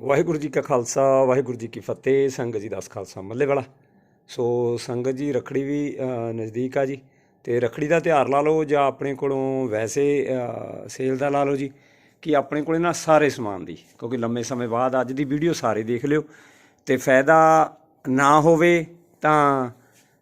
ਵਾਹਿਗੁਰੂ ਜੀ ਕਾ ਖਾਲਸਾ, ਵਾਹਿਗੁਰੂ ਜੀ ਕੀ ਫਤਿਹ, ਸੰਗਤ ਜੀ ਦਾਸ ਖਾਲਸਾ ਮੱਲੇ ਵਾਲਾ। ਸੋ ਸੰਗਤ ਜੀ, ਰਖੜੀ ਵੀ ਨਜ਼ਦੀਕ ਆ ਜੀ। ਤੇ ਰਖੜੀ ਦਾ ਤਿਉਹਾਰ ਲਾ ਲਓ ਜਾਂ ਆਪਣੇ ਕੋਲੋਂ ਵੈਸੇ ਸੇਲ ਦਾ ਲਾ ਲਓ ਜੀ, ਕਿ ਆਪਣੇ ਕੋਲੇ ਨਾ ਸਾਰੇ ਸਮਾਨ ਦੀ, ਕਿਉਂਕਿ ਲੰਮੇ ਸਮੇਂ ਬਾਅਦ ਅੱਜ ਦੀ ਵੀਡੀਓ ਸਾਰੇ ਦੇਖ ਲਿਓ। ਤੇ ਫਾਇਦਾ ਨਾ ਹੋਵੇ ਤਾਂ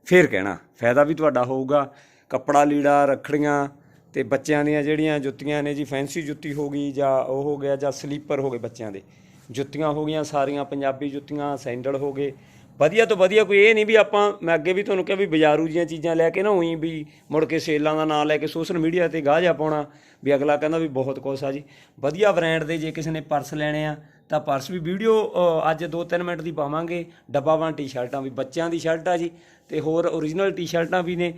ਫੇਰ ਕਹਿਣਾ, ਫਾਇਦਾ ਵੀ ਤੁਹਾਡਾ ਹੋਊਗਾ। ਕੱਪੜਾ ਲੀੜਾ, ਰੱਖੜੀਆਂ ਤੇ ਬੱਚਿਆਂ ਦੀਆਂ ਜਿਹੜੀਆਂ ਜੁੱਤੀਆਂ ਨੇ ਜੀ, ਫੈਂਸੀ ਜੁੱਤੀ ਹੋ ਗਈ ਜਾਂ ਉਹ ਹੋ ਗਿਆ ਜਾਂ ਸਲੀਪਰ ਹੋ ਗਏ ਬੱਚਿਆਂ ਦੇ। ਜੁੱਤੀਆਂ ਹੋ ਗਈਆਂ, ਸਾਰੀਆਂ ਪੰਜਾਬੀ ਜੁੱਤੀਆਂ ਸੈਂਡਲ ਹੋ ਗਏ। ਵਧੀਆ ਤੋਂ ਵਧੀਆ ਕੋਈ ਇਹ ਨਹੀਂ ਵੀ ਆਪਾਂ, ਮੈਂ ਅੱਗੇ ਵੀ ਤੁਹਾਨੂੰ ਕਿਹਾ ਵੀ ਬਾਜ਼ਾਰੂ ਜੀਆਂ ਚੀਜ਼ਾਂ ਲੈ ਕੇ ਨਾ ਉਹੀ ਵੀ ਮੁੜ ਕੇ ਸੇਲਾਂ ਦਾ ਨਾਂ ਲੈ ਕੇ ਸੋਸ਼ਲ ਮੀਡੀਆ ਤੇ ਗਾਹ ਜਾ ਪਾਉਣਾ, ਵੀ ਅਗਲਾ ਕਹਿੰਦਾ ਵੀ ਬਹੁਤ ਕੁਛ ਆ ਜੀ। ਵਧੀਆ ਬ੍ਰਾਂਡ ਦੇ ਜੇ ਕਿਸੇ ਨੇ ਪਰਸ ਲੈਣੇ ਆ ਤਾਂ ਪਰਸ ਵੀ ਵੀਡੀਓ ਅੱਜ 2-3 ਮਿੰਟ ਦੀ ਪਾਵਾਂਗੇ। ਡੱਬਾ ਵਾਂ ਟੀ-ਸ਼ਰਟਾਂ ਵੀ, ਬੱਚਿਆਂ ਦੀ ਸ਼ਰਟ ਆ ਜੀ। ਤੇ ਹੋਰ ਓਰੀਜਨਲ ਟੀ-ਸ਼ਰਟਾਂ ਵੀ ਨੇ।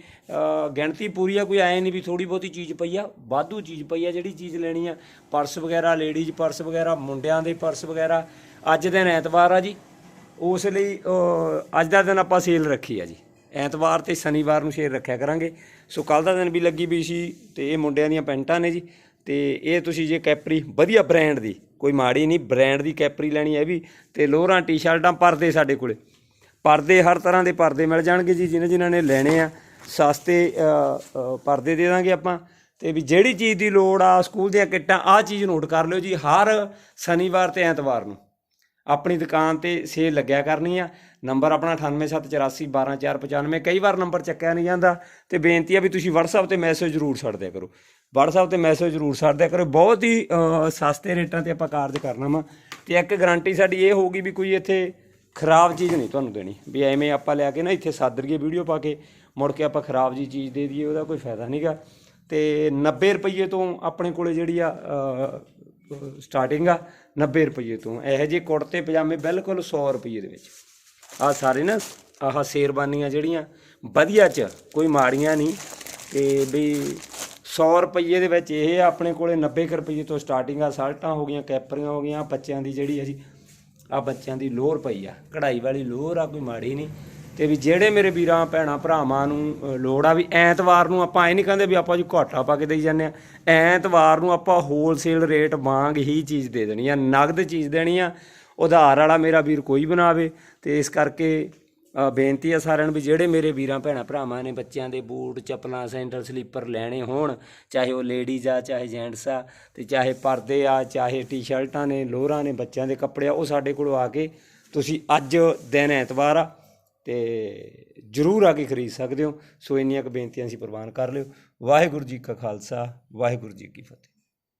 ਗਿਣਤੀ ਪੂਰੀ ਆ, ਕੋਈ ਐ ਨਹੀਂ ਵੀ ਥੋੜੀ ਬਹੁਤੀ ਚੀਜ਼ ਪਈ ਆ, ਵਾਧੂ ਚੀਜ਼ ਪਈ ਆ ਜਿਹੜੀ ਚੀਜ਼ ਲੈਣੀ ਆ। ਪਰਸ ਵਗੈਰਾ ਲੇਡੀਜ਼ ਪਰਸ ਵਗੈਰਾ, ਮੁੰਡਿਆਂ ਦੇ ਪਰਸ ਵਗੈਰਾ, ਅੱਜ ਦਿਨ ਐਤਵਾਰ ਆ ਜੀ। ਉਸ ਲਈ ਅੱਜ ਦਾ ਦਿਨ ਆਪਾਂ ਸੇਲ ਰੱਖੀ ਆ ਜੀ। ਐਤਵਾਰ ਤੇ ਸ਼ਨੀਵਾਰ ਨੂੰ ਸੇਲ ਰੱਖਿਆ ਕਰਾਂਗੇ। ਸੋ ਕੱਲ ਦਾ ਦਿਨ ਵੀ ਲੱਗੀ ਵੀ ਸੀ ਤੇ ਇਹ ਮੁੰਡਿਆਂ ਦੀਆਂ ਪੈਂਟਾਂ ਨੇ ਜੀ। ਤੇ ਇਹ ਤੁਸੀਂ ਜੇ ਕੈਪਰੀ ਵਧੀਆ ਬ੍ਰਾਂਡ ਦੀ ਕੋਈ ਮਾੜੀ ਨਹੀਂ ਬ੍ਰਾਂਡ ਦੀ ਕੈਪਰੀ ਲੈਣੀ ਹੈ ਵੀ ਤੇ ਲੋਹਰਾਂ ਟੀ-ਸ਼ਰਟਾਂ ਪਰਦੇ ਸਾਡੇ ਕੋਲੇ। ਪਰਦੇ ਹਰ ਤਰ੍ਹਾਂ ਦੇ ਪਰਦੇ ਮਿਲ ਜਾਣਗੇ ਜੀ, ਜਿਨ੍ਹਾਂ ਜਿਨ੍ਹਾਂ ਨੇ ਲੈਣੇ ਆ। ਸਸਤੇ ਪਰਦੇ ਦੇ ਦਾਂਗੇ ਆਪਾਂ। ਤੇ ਵੀ ਜਿਹੜੀ ਚੀਜ਼ ਦੀ ਲੋੜ ਆ, ਸਕੂਲ ਦੀਆਂ ਕਿੱਟਾਂ, ਆਹ ਚੀਜ਼ ਨੋਟ ਕਰ ਲਿਓ ਜੀ, ਹਰ ਸ਼ਨੀਵਾਰ ਤੇ ਐਤਵਾਰ ਨੂੰ। ਆਪਣੀ ਦੁਕਾਨ ਤੇ ਸੇਲ ਲੱਗਿਆ ਕਰਨੀ ਆ। ਨੰਬਰ ਆਪਣਾ 9874812495 ਕਈ ਵਾਰ ਨੰਬਰ ਚੱਕਿਆ ਨਹੀਂ ਜਾਂਦਾ ਤੇ ਬੇਨਤੀ ਆ ਵੀ ਤੁਸੀਂ WhatsApp ਤੇ ਮੈਸੇਜ ਜ਼ਰੂਰ ਛੱਡ ਦਿਆ ਕਰੋ। WhatsApp ਤੇ ਮੈਸੇਜ ਜ਼ਰੂਰ ਛੱਡ ਦਿਆ ਕਰੋ। ਬਹੁਤ ਹੀ ਸਸਤੇ ਰੇਟਾਂ ਤੇ ਆਪਾਂ ਕਾਰਜ ਕਰਨਾ ਵਾ। ਤੇ ਇੱਕ ਗਾਰੰਟੀ ਸਾਡੀ ਇਹ ਹੋਊਗੀ ਵੀ ਕੋਈ ਇੱਥੇ ਖਰਾਬ ਚੀਜ਼ ਨਹੀਂ ਤੁਹਾਨੂੰ ਦੇਣੀ। ਵੀ ਐਵੇਂ ਆਪਾਂ ਲਿਆ ਕੇ ਨਾ ਇੱਥੇ ਸਾਦਰ ਵੀਡੀਓ ਪਾ ਕੇ, ਮੁੜ ਕੇ ਆਪਾਂ ਖਰਾਬ ਜੀ ਚੀਜ਼ ਦੇ ਦਈਏ, ਉਹਦਾ ਕੋਈ ਫਾਇਦਾ ਨਹੀਂਗਾ ਤੇ 90 ਰੁਪਏ ਤੋਂ ਆਪਣੇ ਕੋਲੇ ਜਿਹੜੀ ਆ ਸਟਾਰਟਿੰਗ ਆ 90 ਰੁਪਏ ਤੋਂ। ਇਹੋ ਜਿਹੇ ਕੁੜਤੇ, ਪਜਾਮੇ ਬਿਲਕੁਲ 100 ਰੁਪਏ ਦੇ ਵਿੱਚ। ਆ ਸਾਰੇ ਨਾ, ਆਹ ਸ਼ੇਰਬਾਨੀਆਂ ਜਿਹੜੀਆਂ, ਵਧੀਆ ਚ, ਕੋਈ ਮਾੜੀਆਂ ਨਹੀਂ। ਤੇ ਵੀ 100 ਰੁਪਏ ਦੇ ਵਿੱਚ ਇਹ ਆ ਆਪਣੇ ਕੋਲੇ 90 ਕੁ ਰੁਪਏ ਤੋਂ ਸਟਾਰਟਿੰਗ ਆ, ਸਾਲਟਾਂ ਹੋ ਗਈਆਂ, ਕੈਪਰੀਆਂ ਹੋ ਗਈਆਂ ਬੱਚਿਆਂ ਦੀ ਜਿਹੜੀ ਆ ਜੀ ਆ ਬੱਚਿਆਂ ਦੀ ਲੋਅਰ ਪਈ ਆ। ਕਢਾਈ ਵਾਲੀ ਲੋਅਰ ਆ, ਕੋਈ ਮਾੜੀ ਨਹੀਂ। ਤੇ ਵੀ ਜਿਹੜੇ ਮੇਰੇ ਵੀਰਾਂ, ਭੈਣਾਂ, ਭਰਾਵਾਂ ਨੂੰ ਲੋੜ ਆ ਵੀ ਐਤਵਾਰ ਨੂੰ ਆਪਾਂ ਇਹ ਨਹੀਂ ਕਹਿੰਦੇ ਵੀ ਆਪਾਂ ਜੀ ਘਾਟਾ ਪਾ ਕੇ ਦੇਈ ਜਾਂਦੇ ਆ। ਐਤਵਾਰ ਨੂੰ ਆਪਾਂ ਹੋਲਸੇਲ ਰੇਟ ਵਾਂਗ ਹੀ ਚੀਜ਼ ਦੇ ਦੇਣੀ ਆ, ਨਗਦ ਚੀਜ਼ ਦੇਣੀ ਆ। ਉਧਾਰ ਵਾਲਾ ਮੇਰਾ ਵੀਰ ਕੋਈ ਬਣਾਵੇ ਤੇ ਇਸ ਕਰਕੇ ਬੇਨਤੀ ਆ ਸਾਰਿਆਂ ਨੂੰ ਵੀ ਜਿਹੜੇ ਮੇਰੇ ਵੀਰਾਂ, ਭੈਣਾਂ, ਭਰਾਵਾਂ ਨੇ ਬੱਚਿਆਂ ਦੇ ਬੂਟ, ਚੱਪਲਾਂ, ਸੈਂਡਲ, ਸਲੀਪਰ ਲੈਣੇ ਹੋਣ, ਚਾਹੇ ਉਹ ਲੇਡੀਜ਼ ਆ, ਚਾਹੇ ਜੈਂਟਸ ਆ ਤੇ ਚਾਹੇ ਪਰਦੇ ਆ, ਚਾਹੇ ਟੀ-ਸ਼ਰਟਾਂ ਨੇ ਲੋਅਰਾਂ ਨੇ, ਬੱਚਿਆਂ ਦੇ ਕੱਪੜੇ ਆ ਉਹ ਸਾਡੇ ਕੋਲੋਂ ਆ ਕੇ ਤੁਸੀਂ ਅੱਜ ਦਿਨ ਐਤਵਾਰ ਆ ਤੇ ਜਰੂਰ ਆ ਕੇ ਖਰੀਦ ਸਕਦੇ ਹੋ। ਸੋ ਇੰਨੀਆਂ ਕੁ ਬੇਨਤੀਆਂ ਅਸੀਂ ਪ੍ਰਵਾਨ ਕਰ ਲਿਓ। ਵਾਹਿਗੁਰੂ ਜੀ ਕਾ ਖਾਲਸਾ, ਵਾਹਿਗੁਰੂ ਜੀ ਕੀ ਫਤਿਹ।